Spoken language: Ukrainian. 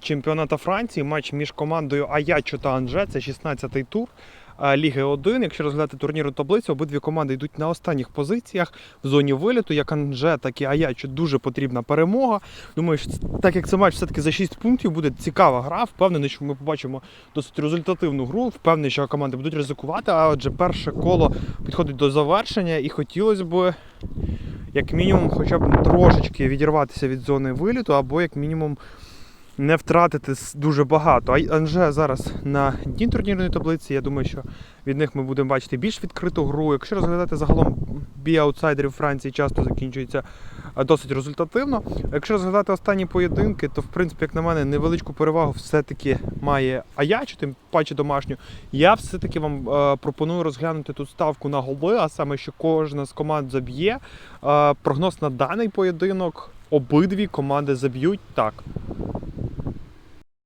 чемпіоната Франції, матч між командою Аячо та Анже. Це 16-й тур е, Ліги 1. Якщо розглядати турнірну таблицю, обидві команди йдуть на останніх позиціях в зоні виліту. Як Анже, так і Аячо дуже потрібна перемога. Думаю, що так як це матч все-таки за 6 пунктів буде цікава гра. Впевнений, що ми побачимо досить результативну гру. Впевнений, що команди будуть ризикувати. А отже, перше коло підходить до завершення, і хотілося б як мінімум, хоча б трошечки відірватися від зони виліту, або як мінімум не втратити дуже багато. Анже зараз на дні турнірної таблиці. Я думаю, що від них ми будемо бачити більш відкриту гру. Якщо розглядати загалом бій аутсайдерів Франції часто закінчується досить результативно. Якщо розглядати останні поєдинки, то в принципі, як на мене, невеличку перевагу все-таки має Аячо, тим паче домашню. Я все-таки вам е, пропоную розглянути тут ставку на голи, а саме, що кожна з команд заб'є. Е, прогноз на даний поєдинок. Обидві команди заб'ють так.